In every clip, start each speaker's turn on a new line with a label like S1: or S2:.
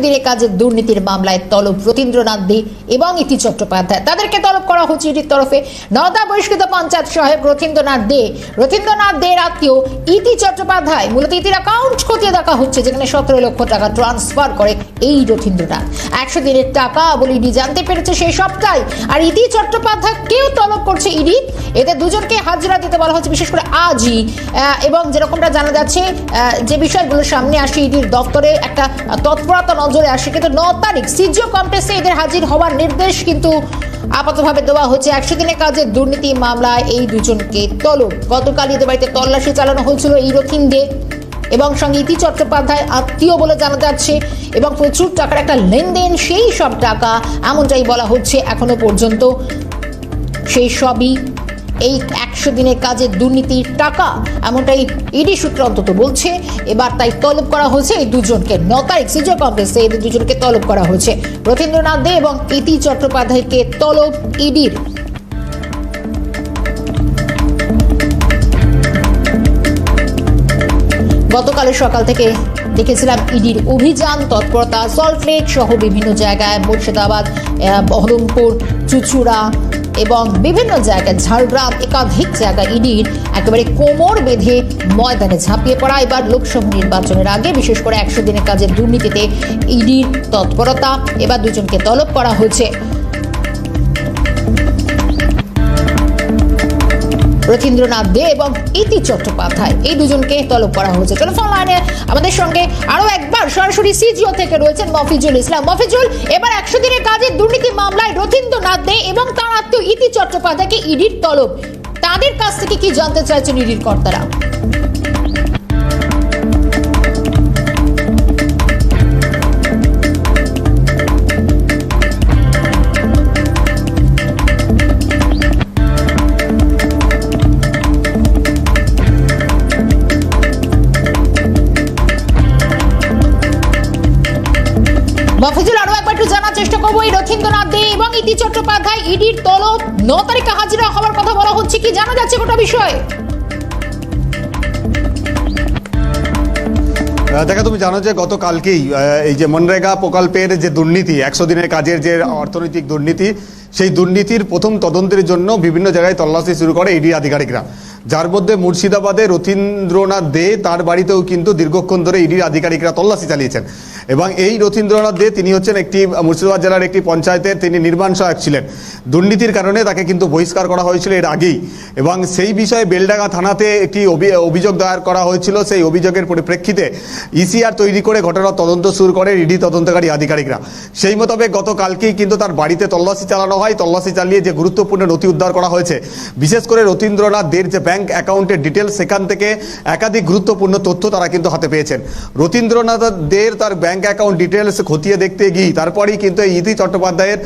S1: দিনের কাজের দুর্নীতির মামলায় তলব রতীন্দ্রনাথ দে এবং ইতি চট্টোপাধ্যায়। তাদেরকে তলব করা হচ্ছে ইডির তরফে। নওদা বহিষ্কৃত পঞ্চায়েত সহায়ক রথীন্দ্রনাথ দে। রথীন্দ্রনাথ দের আত্মীয় ইতি চট্টোপাধ্যায়। মূলত ইতির অ্যাকাউন্ট খতিয়ে দেখা হচ্ছে, যেখানে সতেরো লক্ষ টাকা ট্রান্সফার করে এই রথীন্দ্রনাথ একশো দিনের টাকা বলে ইডি জানতে পেরেছে সেই সবটাই। আর ইতি চট্টোপাধ্যায় কেউ তলব করছে ইডি। এদের দুজনকে হাজিরা দিতে বলা হচ্ছে, বিশেষ করে আজই। এবং যেরকমটা জানা যাচ্ছে যে বিষয়গুলো সামনে আসে ইডির দপ্তরে, একটা তৎপরতা নজরে আসে, কিন্তু ন তারিখ সিজিও কমপ্লেক্সে এদের হাজির হওয়ার নির্দেশ কিন্তু আপাতভাবে দেওয়া হচ্ছে। একশো দিনের কাজের দুর্নীতি মামলায় এই দুজনকে তলব। গতকাল এদের বাড়িতে তল্লাশি চালানো হয়েছিল এই রথিনদের এবং সঙ্গে ইতি চট্টোপাধ্যায় আত্মীয় বলে জানা যাচ্ছে এবং প্রচুর টাকার একটা লেনদেন, সেই সব টাকা এমনটাই বলা হচ্ছে এখনও পর্যন্ত। সেই সবই এই একশো দিনের কাজের দুর্নীতির টাকা, এমনটাই ইডি সূত্র অন্তত বলছে। এবার তাই তলব করা হয়েছে এই দুজনকে। ন তারিখ সিজো কমপ্লেক্সে এদের দুজনকে তলব করা হয়েছে। রথীন্দ্রনাথ দে এবং ইতি চট্টোপাধ্যায়কে তলব ইডির। গতকালের সকাল থেকে দেখেছিলাম ইডির অভিযান, তৎপরতা সল্টলেক সহ বিভিন্ন জায়গায় মুর্শিদাবাদ বহরমপুর, চুচুড়া এবং বিভিন্ন জায়গায় ঝাড়গ্রাম, একাধিক জায়গায় ইডির একেবারে কোমর বেঁধে ময়দানে ঝাঁপিয়ে পড়া। এবার লোকসভা নির্বাচনের আগে বিশেষ করে একশো দিনের কাজের দুর্নীতিতে ইডির তৎপরতা। এবার দুজনকে তলব করা হয়েছে। রথীন্দ্রনাথ দে এবং ইতি চট্টোপাধ্যায়। এই দুজনকে তলব করা হয়েছে। চলো ফোন লাইনে আমাদের সঙ্গে আরও একবার সরাসরি সিজিও থেকে রয়েছেন মফিজুল ইসলাম। মফিজুল, এবার একশো দিনের কাজে দুর্নীতি মামলায় রথীন্দ্রনাথ দে এবং তার আত্মীয় ইতি চট্টোপাধ্যায়কে ইডির তলব। তাদের কাছ থেকে কি জানতে চাইছেন ইডির কর্তারা? মফিজুল আরও একবার একটু জানার চেষ্টা করব। এই রথীন্দ্রনাথ দে এবং ইতি চট্টোপাধ্যায় ইডির তলব। ন তারিখে হাজিরা হওয়ার কথা বলা হচ্ছে। কি জানা যাচ্ছে গোটা বিষয়ে?
S2: দেখা, তুমি জানো যে গতকালকেই এই যে মনরেগা প্রকল্পের যে দুর্নীতি, একশো দিনের কাজের যে অর্থনৈতিক দুর্নীতি সেই দুর্নীতির প্রথম তদন্তের জন্য বিভিন্ন জায়গায় তল্লাশি শুরু করে ইডি আধিকারিকরা। যার মধ্যে মুর্শিদাবাদে রথীন্দ্রনাথ দে তার বাড়িতেও কিন্তু দীর্ঘক্ষণ ধরে ইডির আধিকারিকরা তল্লাশি চালিয়েছেন। এবং এই রথীন্দ্রনাথ দে তিনি হচ্ছেন একটি মুর্শিদাবাদ জেলার একটি পঞ্চায়েতের তিনি নির্মাণ সহায়ক ছিলেন। দুর্নীতির কারণে তাকে কিন্তু বহিষ্কার করা হয়েছিল এর আগেই। এবং সেই বিষয়ে বেলডাঙ্গা থানাতে একটি অভি- অভিযোগ দায়ের করা হয়েছিল। সেই অভিযোগের পরিপ্রেক্ষিতে ইসিআর তৈরি করে ঘটনার তদন্ত শুরু করে ইডি তদন্তকারী আধিকারিকরা। সেই মোতাবেক গতকালকেই কিন্তু তার বাড়িতে তল্লাশি চালানো হয় তল্লাশি চালিয়ে যে গুরুত্বপূর্ণ নথি উদ্ধার করা হয়েছে বিশেষ করে রথীন্দ্রনাথ দের যে ব্যাংক অ্যাকাউন্টের ডিটেলস সেখান থেকে একাধিক গুরুত্বপূর্ণ তথ্য তারা কিন্তু হাতে পেয়েছেন। রথীন্দ্রনাথ দের তার ব্যাংক অ্যাকাউন্ট ডিটেলস খতিয়ে দেখতে গিয়ে তারপরেই কিন্তু এই ইতি চট্টোপাধ্যায়ের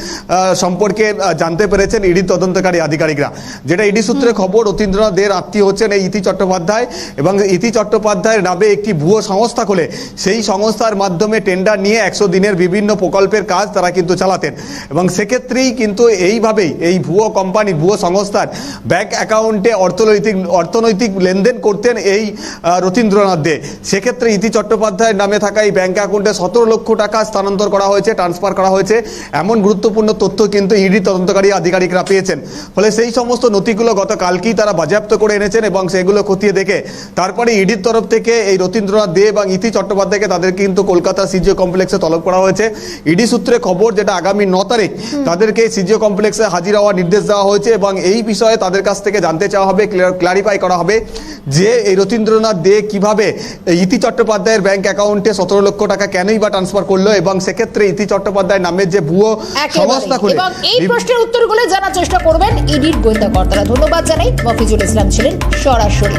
S2: সম্পর্কে জানতে পেরেছেন ইডি তদন্তকারী আধিকারিকরা। যেটা ইডি সূত্রে খবর রথীন্দ্রনাথ দের আত্মীয় হচ্ছেন এই ইতি চট্টোপাধ্যায় এবং ইতি চট্টোপাধ্যায়ের নামে একটি ভুয়ো সংস্থা খোলে। সেই সংস্থার মাধ্যমে টেন্ডার নিয়ে একশো দিনের বিভিন্ন প্রকল্পের কাজ তারা কিন্তু চালাতেন। এবং সেক্ষেত্রেই কিন্তু এইভাবেই এই ভুয়ো কোম্পানি ভুয়ো সংস্থার ব্যাংক অ্যাকাউন্টে অর্থনৈতিক অর্থনৈতিক লেনদেন করতেন এই আহ, রথীন্দ্রনাথ দে। সেক্ষেত্রে ইতি চট্টোপাধ্যায়ের নামে থাকা এই ব্যাংক অ্যাকাউন্টে সতেরো লক্ষ টাকা স্থানান্তর করা হয়েছে ট্রান্সফার করা হয়েছে। এমন গুরুত্বপূর্ণ তথ্য কিন্তু ইডি তদন্তকারী আধিকারিকরা পেয়েছেন। ফলে সেই সমস্ত নথিগুলো গতকালকেই তারা বাজেয়াপ্ত করে এনেছেন এবং সেগুলো খতিয়ে দেখে তারপরে ইডির তরফ থেকে এই রথীন্দ্রনাথ দে এবং ইতি চট্টোপাধ্যায়কে তাদের কিন্তু কলকাতা সিজিও কমপ্লেক্সে তলব করা হয়েছে। ইডি সূত্রে খবর যেটা আগামী ন তারিখ তাদেরকে সিজিও কমপ্লেক্সে হাজির হওয়ার নির্দেশ দেওয়া হয়েছে এবং এই বিষয়ে তাদের কাছ থেকে জানতে চাওয়া হবে ক্লারিফাই করা হবে যে এই রথীন্দ্রনাথ দে কীভাবে ইতি চট্টোপাধ্যায়ের ব্যাংক অ্যাকাউন্টে সতেরো লক্ষ টাকা কেনই বা ট্রান্সফার করল এবং সেক্ষেত্রে ইতি চট্টোপাধ্যায় নামের যে ভুয়ো সংস্থা খুলে।
S1: এই প্রশ্নের উত্তরগুলো জানার চেষ্টা করবেন ইডির গোয়েন্দা কর্তারা। ধন্যবাদ জানাই। মফিজুল ইসলাম ছিলেন সরাসরি।